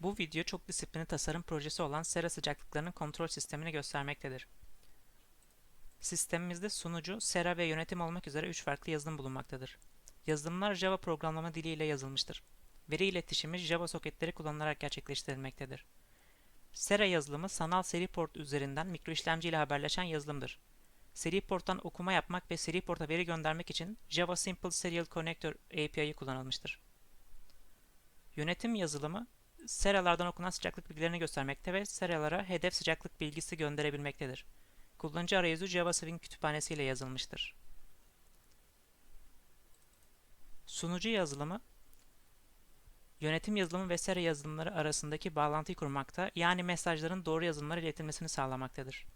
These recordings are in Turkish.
Bu video çok disiplinli tasarım projesi olan sera sıcaklıklarının kontrol sistemini göstermektedir. Sistemimizde sunucu, sera ve yönetim olmak üzere 3 farklı yazılım bulunmaktadır. Yazılımlar Java programlama dili ile yazılmıştır. Veri iletişimi Java soketleri kullanılarak gerçekleştirilmektedir. Sera yazılımı sanal seri port üzerinden mikroişlemci ile haberleşen yazılımdır. Seri porttan okuma yapmak ve seri porta veri göndermek için Java Simple Serial Connector API'yi kullanılmıştır. Yönetim yazılımı seralardan okunan sıcaklık bilgilerini göstermekte ve seralara hedef sıcaklık bilgisi gönderebilmektedir. Kullanıcı arayüzü Java Swing kütüphanesi ile yazılmıştır. Sunucu yazılımı Yönetim yazılımı ve sera yazılımları arasındaki bağlantıyı kurmakta, yani mesajların doğru yazılımlara iletilmesini sağlamaktadır.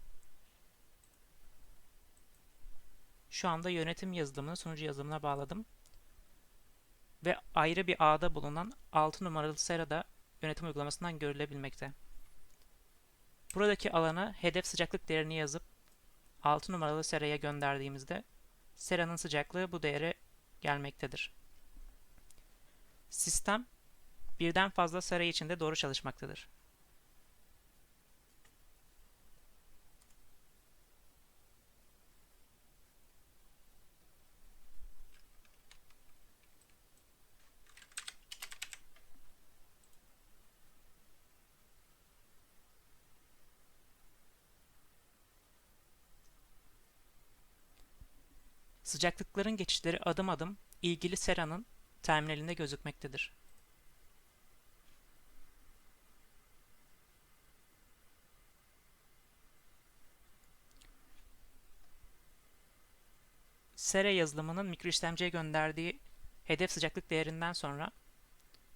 Şu anda yönetim yazılımını sunucu yazılımına bağladım ve ayrı bir ağda bulunan 6 numaralı serada yönetim uygulamasından görülebilmekte. Buradaki alana hedef sıcaklık değerini yazıp 6 numaralı seraya gönderdiğimizde seranın sıcaklığı bu değere gelmektedir. Sistem birden fazla sera içinde doğru çalışmaktadır. Sıcaklıkların geçişleri adım adım ilgili seranın terminalinde gözükmektedir. Sera yazılımının mikroişlemciye gönderdiği hedef sıcaklık değerinden sonra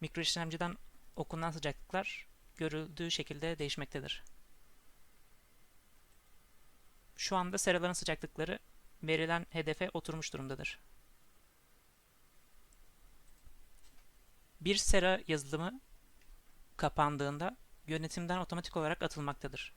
mikroişlemciden okunan sıcaklıklar görüldüğü şekilde değişmektedir. Şu anda seraların sıcaklıkları verilen hedefe oturmuş durumdadır. Bir sera yazılımı kapandığında yönetimden otomatik olarak atılmaktadır.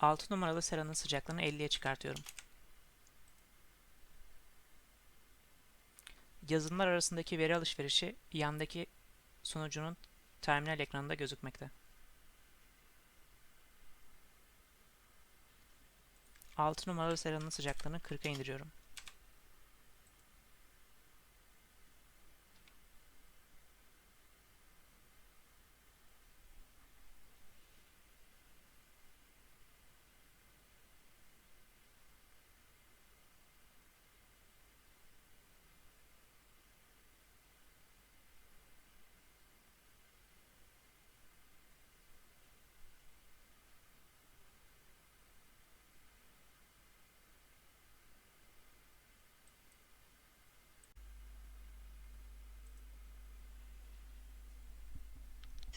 Altı numaralı seranın sıcaklığını 50'ye çıkartıyorum. Yazılımlar arasındaki veri alışverişi yandaki sunucunun terminal ekranında gözükmekte. 6 numaralı seranın sıcaklığını 40'a indiriyorum.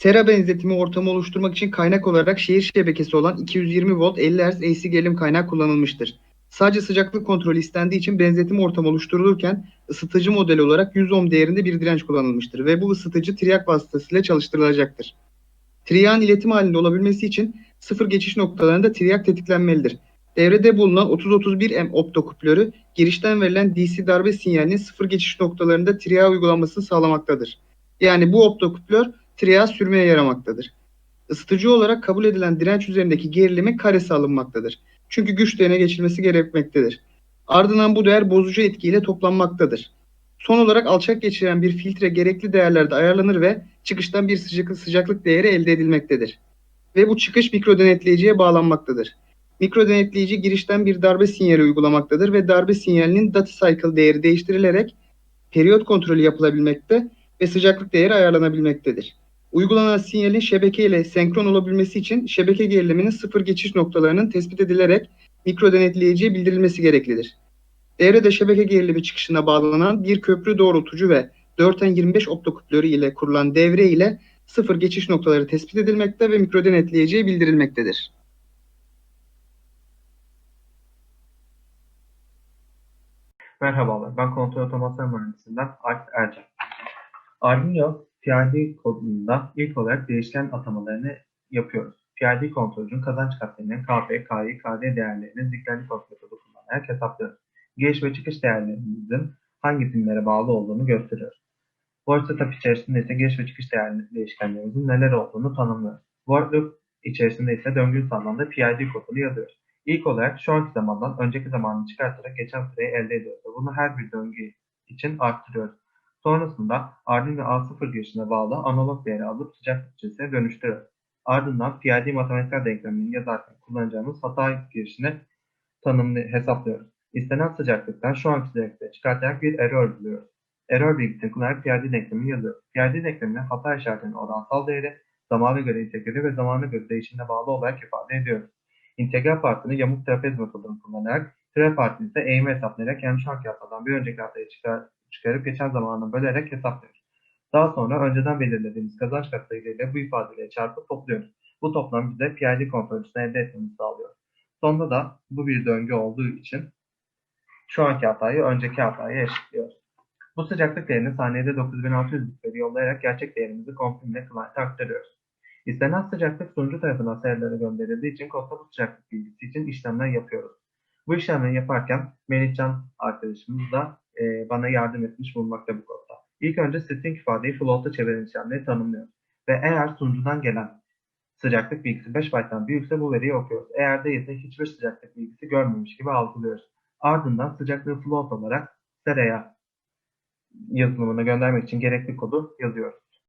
Sera benzetimi ortamı oluşturmak için kaynak olarak şehir şebekesi olan 220 volt 50 Hz AC gerilim kaynağı kullanılmıştır. Sadece sıcaklık kontrolü istendiği için benzetim ortamı oluşturulurken ısıtıcı modeli olarak 100 ohm değerinde bir direnç kullanılmıştır ve bu ısıtıcı triyak vasıtasıyla çalıştırılacaktır. Triyağın iletim halinde olabilmesi için sıfır geçiş noktalarında triyak tetiklenmelidir. Devrede bulunan 30-31 M optoküplörü girişten verilen DC darbe sinyalinin sıfır geçiş noktalarında triyağa uygulanmasını sağlamaktadır. Yani bu optoküplör triyağı sürmeye yaramaktadır. Isıtıcı olarak kabul edilen direnç üzerindeki gerilimin karesi alınmaktadır. Çünkü güç değerine geçilmesi gerekmektedir. Ardından bu değer bozucu etkiyle toplanmaktadır. Son olarak alçak geçiren bir filtre gerekli değerlerde ayarlanır ve çıkıştan bir sıcaklık, sıcaklık değeri elde edilmektedir. Ve bu çıkış mikro denetleyiciye bağlanmaktadır. Mikro denetleyici girişten bir darbe sinyali uygulamaktadır ve darbe sinyalinin data cycle değeri değiştirilerek periyot kontrolü yapılabilmekte ve sıcaklık değeri ayarlanabilmektedir. Uygulanan sinyalin şebeke ile senkron olabilmesi için şebeke geriliminin sıfır geçiş noktalarının tespit edilerek mikro denetleyiciye bildirilmesi gereklidir. Devrede şebeke gerilimi çıkışına bağlanan bir köprü doğrultucu ve 4N25 optoküplörü ile kurulan devre ile sıfır geçiş noktaları tespit edilmekte ve mikro denetleyiciye bildirilmektedir. Merhabalar, ben kontrol otomasyon mühendisinden Alp Ercan. Arduino PID kodunda ilk olarak değişken atamalarını yapıyoruz. PID kontrolcünün kazanç katlarının KP, KI, KD değerlerini kontrol metodu kullanarak hesaplıyoruz. Giriş ve çıkış değerlerimizin hangi primlere bağlı olduğunu gösteriyoruz. Void setup içerisinde ise giriş ve çıkış değer değişkenlerimizin neler olduğunu tanımlıyoruz. Void loop içerisinde ise döngü sağlamda PID kodunu yazıyoruz. İlk olarak şu anki zamandan önceki zamanı çıkartarak geçen süreyi elde ediyoruz. Bunu her bir döngü için arttırıyoruz. Sonrasında Arduino A0 girişine bağlı analog değeri alıp sıcaklık cinsine dönüştürüyoruz. Ardından PID matematiksel denklemini yazarken kullanacağımız hata girişini tanımlı hesaplıyoruz. İstenen sıcaklıktan şu anki sıcaklığa çıkartarak bir error buluyoruz. Error bilgisini kullanarak PID denklemini yazıyoruz. PID denklemini hata işaretinin oransal değeri, zamana göre integrali ve zamana göre değişimine bağlı olarak ifade ediyoruz. İntegral partini yamuk trapez metodunu kullanarak, türev partini ise eğimi hesaplayarak yani şu anki hatadan bir önceki hatayı çıkar, çıkarıp geçen zamanını bölerek hesaplıyoruz. Daha sonra önceden belirlediğimiz kazanç katsayılarıyla bu ifadeleri çarpıp topluyoruz. Bu toplam bize PID kontrolcüsünü elde etmemizi sağlıyor. Sonunda da bu bir döngü olduğu için şu anki hatayı önceki hataya eşitliyoruz. Bu sıcaklık değerini saniyede 9600 bitleri yollayarak gerçek değerimizi komprimle client'e aktarıyoruz. İstenen sıcaklık sunucu tarafından serilerine gönderildiği için kodda bu sıcaklık bilgisi için işlemler yapıyoruz. Bu işlemleri yaparken Melihcan arkadaşımız da e, bana yardım etmiş bulunmakta bu kodda. İlk önce string ifadeyi float'a çeviren işlemleri tanımlıyoruz. Ve eğer sunucudan gelen sıcaklık bilgisi 5 byte'dan büyükse bu veriyi okuyoruz. Eğer değilse hiçbir sıcaklık bilgisi görmemiş gibi algılıyoruz. Ardından sıcaklığı float olarak seraya yazılımına göndermek için gerekli kodu yazıyoruz.